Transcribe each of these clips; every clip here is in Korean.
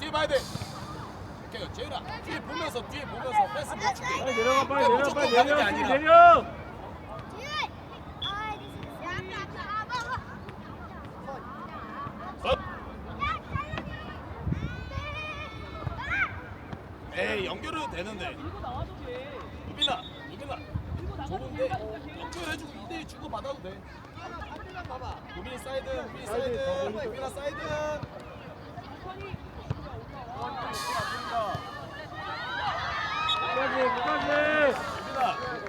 뒤에 봐야 돼. 오케이, 재윤아 뒤에 보면서 뒤에 보면서 패스 못 주게. 빨리 내려가 빨리 내려 빨리 내려 아니라. 내려 업. 에이 연결해도 되는데. 우빈아, 우빈아. 좋은데 연결해주고 2대2 주고 받아도 돼. 우빈이 사이드, 우빈이 사이드, 우빈아 사이드. 끝까지 끝까지 우빈아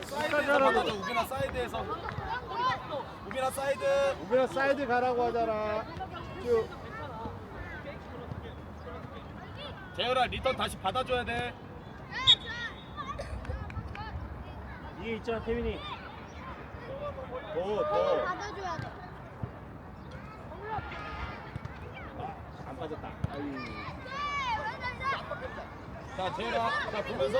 사이드에서. 우빈아 사이드에서. 우빈아 사이드. 우빈아 사이드 가라고 하잖아 쭉 재열아 리턴 다시 받아줘야 돼. 이게 있잖아 태민이 더더안 받아줘야 돼. 빠졌다 아유 자 재열아, 자 보면서.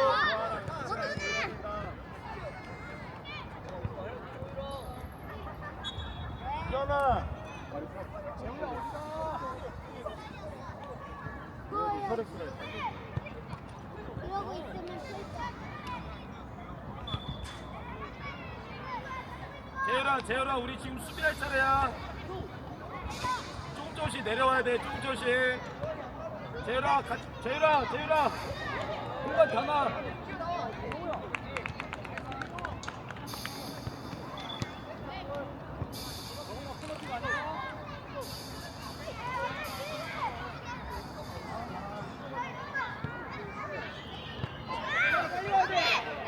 그러고 있으면 실패. 재열아, 재열아, 우리 지금 수비할 차례야. 조금 조금씩 내려와야 돼. 조금 조금씩. 재열아, 가, 재열아, 재열아. 공간 담아.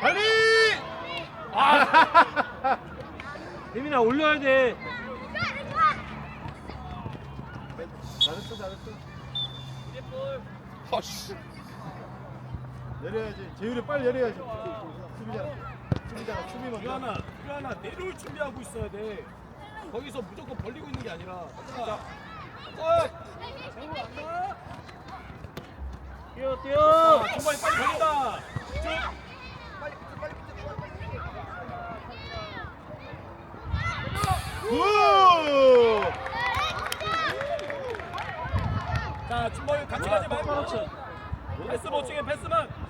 빨리 아, 태민아 올려야 돼 잘했어 잘했어 허씨. 재율이 빨리 내려야지 수비잖아 수비잖아 수비 먼저 유하나, 유하나 내려올 준비하고 있어야 돼. 거기서 무조건 벌리고 있는 게 아니라. 자, 자, 뛰어 뛰어 자, 중반에 빨리. 쭉. 굿 자, 중반에 같이 가지 말고. 패스 못 치게 패스만.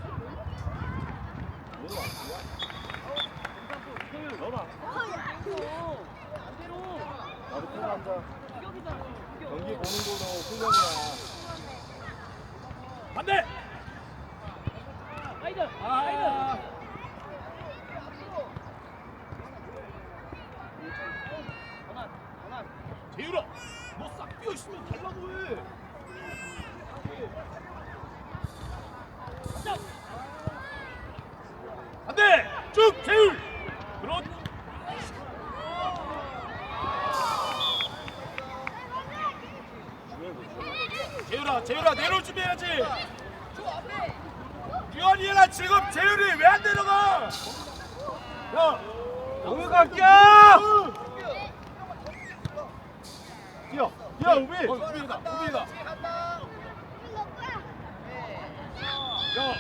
넣어라 나도 편한다 경기 보는 거로 훈련이야. 반대. 아, 재율아, 너 싹 비어 있으면 달라고 해. 안돼, 쭉 재율. 그렇. 재율아, 재율아 내려올 준비해야지. 규현이가 지금 재율이 왜 안 내려가? 야, 공을 갈게요 뛰어 뛰어 우비 어, 우빈이다, 우빈이다. 야,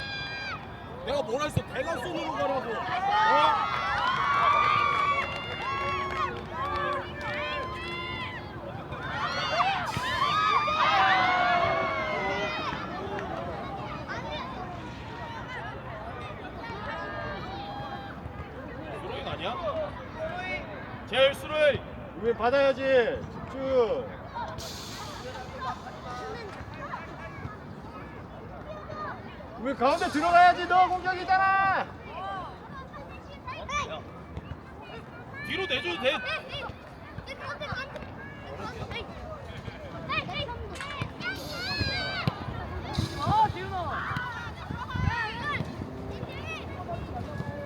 내가 뭐라 했어? 대각선으로 가라고. 어? 수로잉 아니야? 제일 수로잉. 우비 받아야지 집중 우비 가운데 들어가야지 너 공격이잖아 뒤로 내줘도 돼.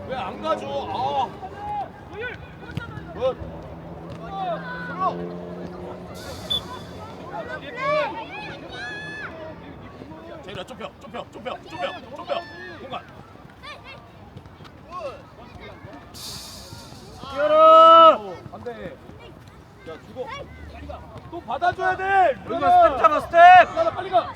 왜 안 가져? 아. 굿. 제일아 좁혀, 좁혀, 좁혀, 좁혀, 좁혀. 공간. 뛰어라 안돼. 자 주고. 또 받아줘야 돼. 우리가 스텝 잡아 스텝 빨리 가.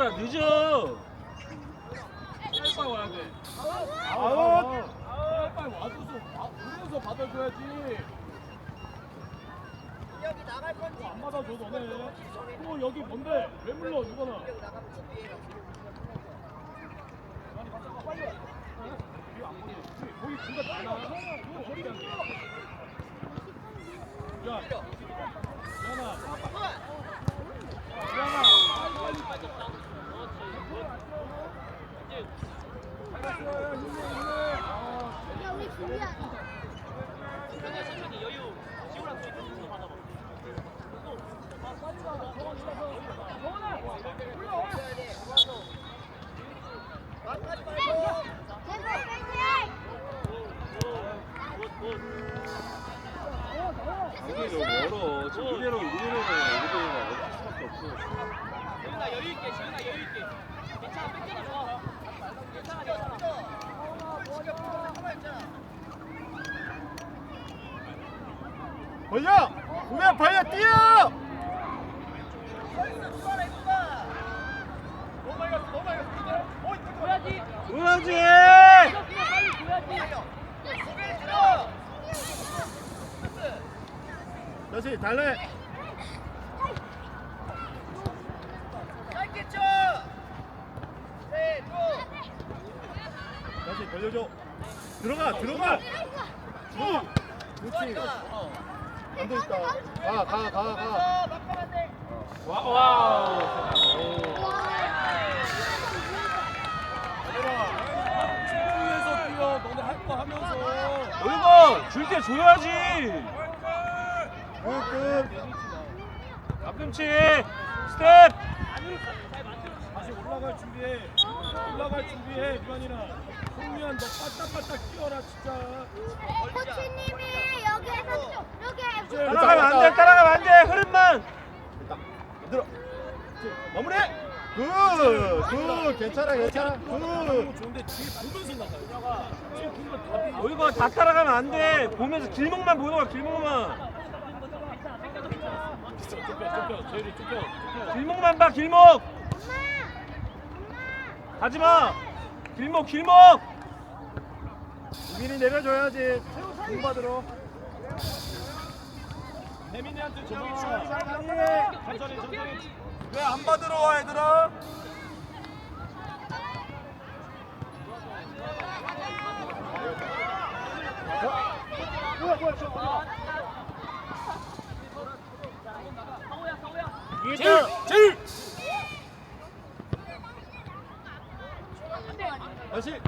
얘들아 늦어. 빨리 와야 돼 아웃. 아, 빨리 와줘서 와- 오면서 받아줘야지 안 받아줘 너네 또 여기 뭔데 왜 물러 이거나 거기 공간 많아 야 미안아 미안아 빨리 빨리 알았어요 힘내 힘내 아, 이게 너무 멀어. 지금 이대로 이대로가 이대로가 어쩔 수밖에 없어. 지훈아 여유 있게 지훈아 여유 있게 괜찮아 뺏겨도 좋아 괜찮아 괜찮아 벌려. 우야 벌려 뛰어. 줘야지 줘야지. 이거 그냥 빨리 줘야지 다시 달래. 다시 벌려줘. 들어가 들어가. 쭉. 그렇지. 안돼 있다. 가가가 가. 와, 와. 집중해서 뛰어. 너네 할 거 하면서. 이거 줄때 줘야지. 끝끝. 앞꿈치 스텝. 다시 올라갈 준비해. 올라갈 준비해, 유한이나. 송미안, 너 빠딱빠딱 뛰어라, 진짜. 코치님이 여기에서 여기 따라가면 안 돼. 따라가면 안 돼. 흐름만. 들어. 마무리. 굿. 굿. 괜찮아 괜찮아. 굿. 좋은데 뒤에 보면서 나가. 뒤에 보면 답이. 어, 이거 다 따라가면 안 돼. 보면서 길목만 보는 거야. 길목만. 좁혀, 좁혀. 제일이 좁혀. 좁혀. 길목만 봐. 길목. 가지 마. 길목 길목. 우빈이 내려줘야지. 공 받으러. 혜민이한테 줘. 천천히, 천천히. 왜 안 받으러 와, 얘들아? 뭐야 뭐야 저. 제일, 제일. 다시.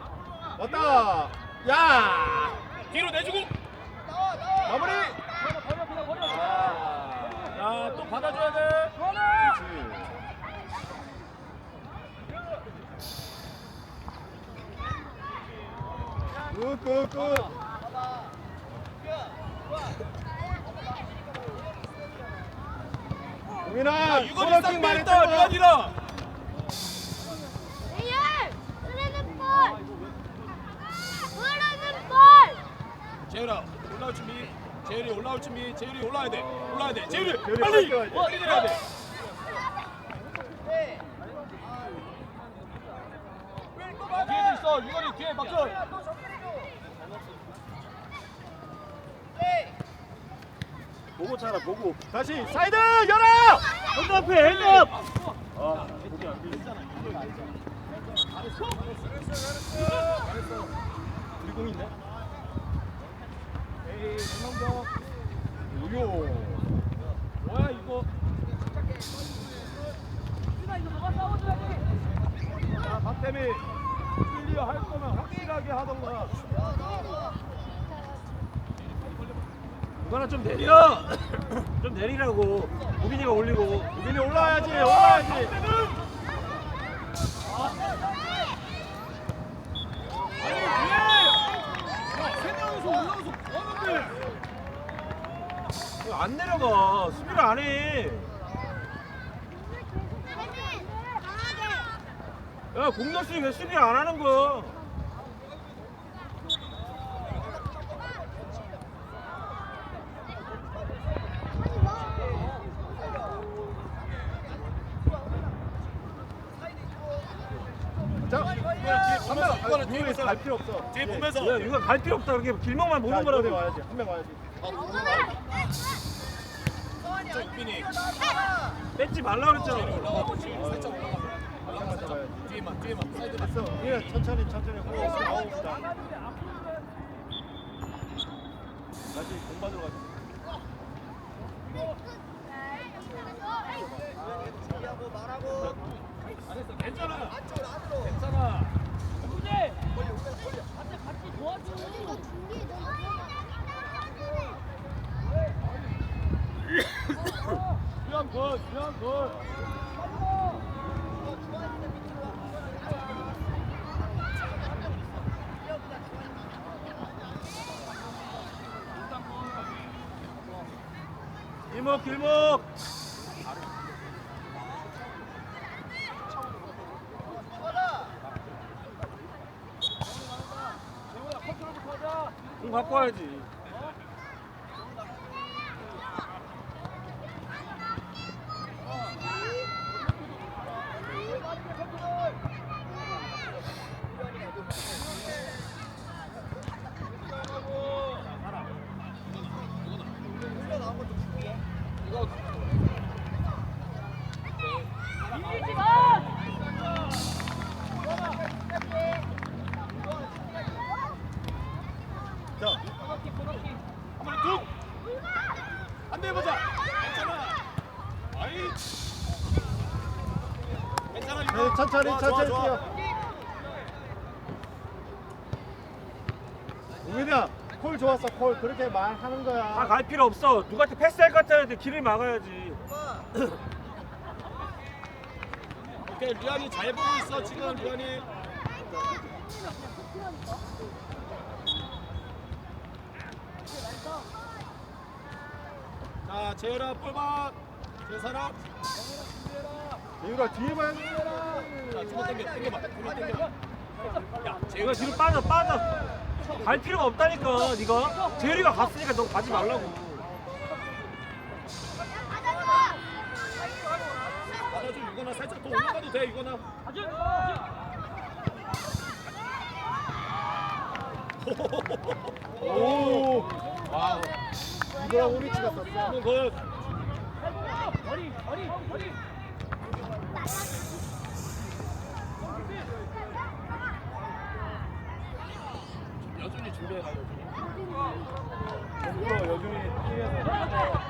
왔다. 야. 뒤로 내주고. 마무리. 야, 또 받아줘야 돼. 그렇지. 굿굿굿. 우민아 유건이 코너킥 싹 많이 뺐다, 뛰어. 유한이라. 레이얼 흐르는 볼 흐르는 볼 재율아, 올라올 준비. 재율이 올라올 준비. 재율이 올라야 돼. 올라야 돼. 재율이 재율이 빨리. 올라가야 돼. 빨리 내려야 돼. 뒤에 있 어. 유건이 뒤에 막혀. 보고 차라 보고. 다시 사이드 열어. 핸드 앞에 핸드 앞. 우리 공 있네. 에이. 뭐야 이거? 야, 박태미 클리어 할 거면 확실하게 하던가. 이거나 좀 내려. 좀 내리라고. 우빈이가 올리고. 우빈이 올라와야지 올라와야지. 안 내려가. 수비가 안 해. 재민 강하게 야, 공 넣었으니 왜 수비 안 하는 거야? 자, 뒤에 뒤에서 갈 필요 없어. 뒤에 예. 보면서 야, 이거 갈 필요 없다. 그렇게 길목만 자, 보는 거라고. 와야지. 한 명 와야지. 정빈이 뺏지 말라 그랬잖아. 살짝 올라가. 뒤에만 뒤에만. 예, 천천히 천천히 호흡 나옵니다. 다시 공 받으러 가자. 안했어 괜찮아 괜찮아 유한 굿 유한 굿 길목, 길목. 공 갖고 와야지. 자, 한번 툭한대 해보자 괜찮아 아이 괜찮아 네, 이거 천천히 좋아, 천천히. 뛰어. 우민아, 콜 좋았어. 콜 그렇게 말하는 다 거야. 갈 필요 없어. 누구한테 패스할 것 같았는데 길을 막아야지. 오케이 리안이 잘 보고 있어 지금 리안이 자 재열아 볼봐 제 사람 예유라 뒤에 봐야 돼. 자 당겨 당겨봐. 주먹 당겨봐 야 재열아 뒤로 빠져, 빠져. 갈 필요가 없다니까, 네가. 재율이가 갔으니까 너 가지 말라고. 받아줘. 유건아 살짝 더 올라가도 돼 유건아 오, 와우. 이거랑 우리치가 썼어. 한번 굿 여준이 준비해가 여준이 여준이 여준이 뛰어서.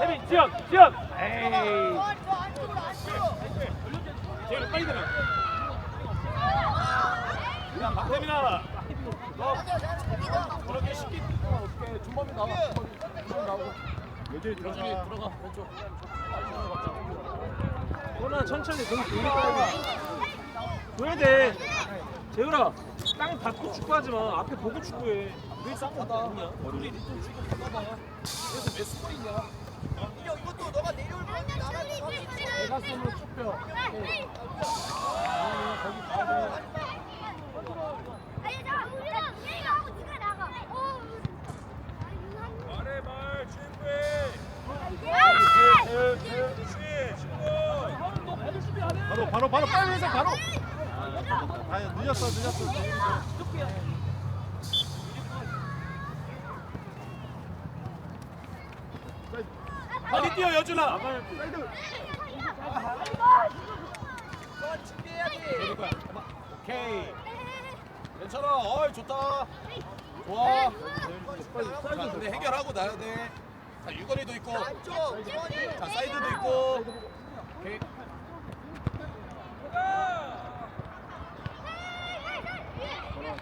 혜민, 지연, 지연. 에이. 재열아 빨리 들어 야 박태민아! 너. 그렇게 쉽게 어떻게 준범이 나와. 준범이 나오고 여준이 들어가. 들어가. 왼쪽. 너나 천천히 공 돌리까 줘야 돼. 재율아, 땅 밟고 축구하지 마. 앞에 보고 축구해. 왜 쌍하다 우리 리턴 지금 받아봐. 그래서 몇 스코어이냐 내가 쏘면 축뼈 바로 바로 바로 빨리 해서 바로. 아 늦었어 늦었어. 빨리 뛰어 여준아. 오케이 괜찮아 어이 좋다 좋아 자 근데 해결하고 나야 돼 자 유건이도 있고 자 사이드도 있고 오케이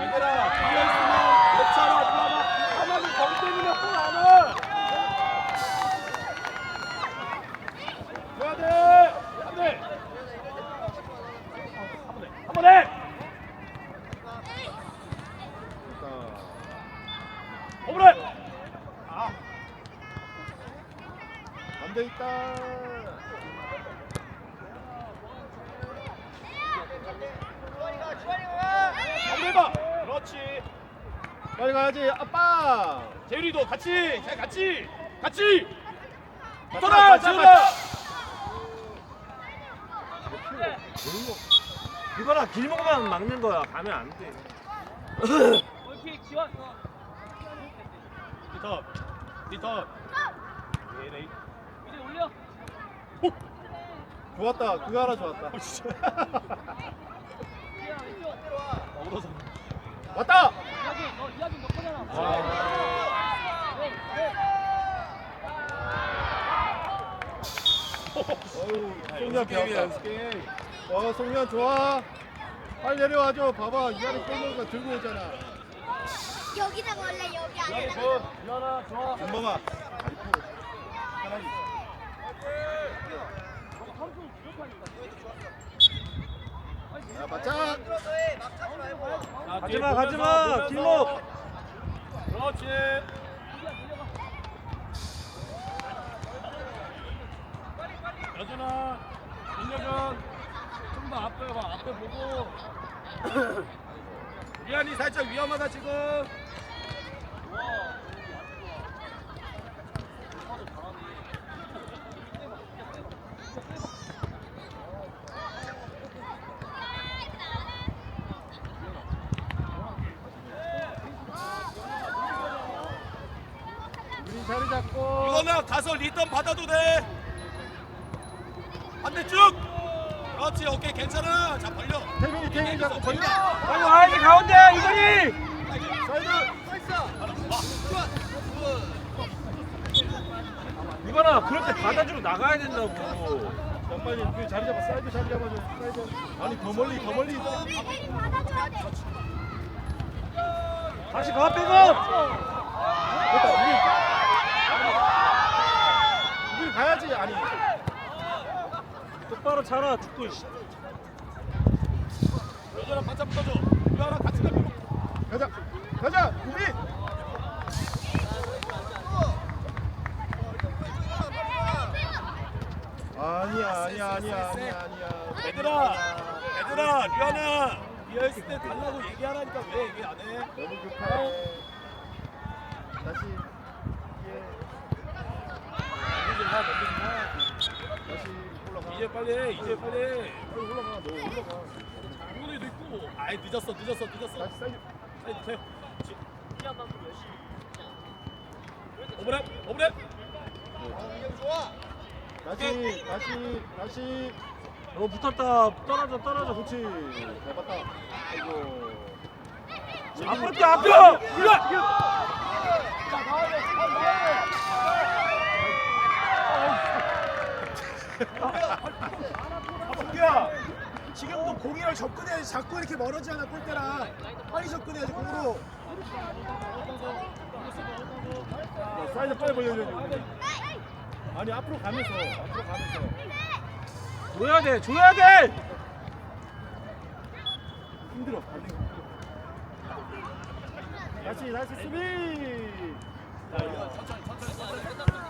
얘들아 비어있으면 몇 차로 올라가 가만히 거기 때리면 골안 와. 줘야 돼! 안 돼! 한 번 해! 한 번 해! 자, 안 돼 있다. 마무리해봐 그렇지 빨리 가야지. 재율이도 같이 잘 같이 같이 맞자, 재율아 이거나 길목만 막는 거야. 가면 안 돼. 골킥 지원. 리턴 리턴 네네 이제 올려. 좋았다. 그거 하나 좋았다. 이야 왼쪽. 얻어서 왔다. 이야기 너 이야기 몇 번이나. 네, 네. 송년 게임이야, 배웠다. 연습 게임. 어, 송년 좋아. 빨리 내려와줘. 봐봐. 이 안에 꼴모가 들고 오잖아. 여기다가 원래 여기 안에 유한이 굿 유한아 좋아 준범아. 편하게. 자, 가지마, 뒤에 가지마, 보면서, 길목. 그렇지 여준아 민여준 좀더 앞에 봐 앞에 보고 유한이 살짝 위험하다 지금 우리 자리 잡고. 이거는 가서 리턴 받아도 돼 반대 쭉 그렇지 오케이 괜찮아 자 벌려 태민이, 태민이 잡고 걸려. 빨리 와야지 가운데 이거니. 이거나 그럴 때 받아주고 나가야 된다고. 야, 빨리 우리 자리 잡아. 사이드 자리 잡아줘. 사이드. 아니, 더 멀리, 더 멀리. 다시 가 백업. 됐다. 우리. 우리 가야지. 아니. 똑바로 차라 축구. 씨. 여준아 바짝 붙어줘 유한아 같이 가면 가자. 가자. 우리. 아니야, 아니야, 아니야, 아니야, 아니야. 얘들아 얘들아 류한아 비어있을 때 달라고 얘기하라니까 왜 얘기 안 해? 너무 급해. 다시. 예. 넘기지 마 넘기지 마 다시 올라가. 이제 빨리 해 이제 빨리 해 빨리 올라가. 너 올라가. 이번에도 있고 아이 늦었어 늦었어 늦었어 다시 사이드. 사이드 돼 오브랩 오브랩 다시, 다시, 다시. 너 붙었다. 떨어져 떨어져. 그렇지. 잘 봤다. 아이고. 앞으로 뛰어 앞으로. 야 지금도 공이랑 접근해야지 자꾸 이렇게 멀어지 않아 골대랑 빨리 접근해야지 공으로 야, 사이드 빨리 벌려줘. 아니, 앞으로 가면서. 앞으로 가면서. 줘야 돼. 줘야 돼. 힘들어. 달리기 힘들어. 다시, 다시 수비. 자, 이거.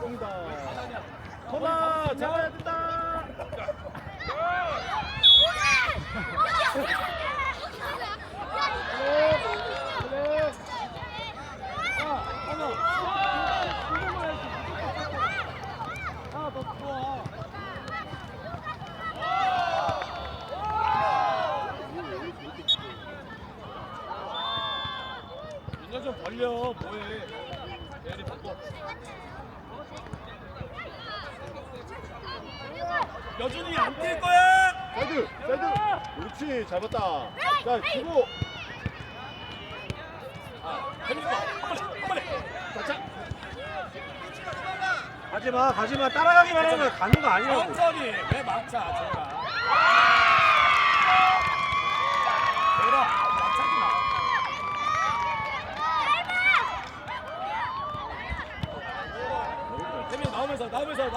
똥다. 허나 잡아야 된다. 벌려 뭐해 내리 바꿔 여준이 안 뛸 거야 사이드, 사이드. 그렇지, 잘 봤다. 자, 주고. 재민이 거한 번에 가자. 가지마 가지마 따라가기만 하면 가는 거 아니라고. 천천히 왜 막자 제가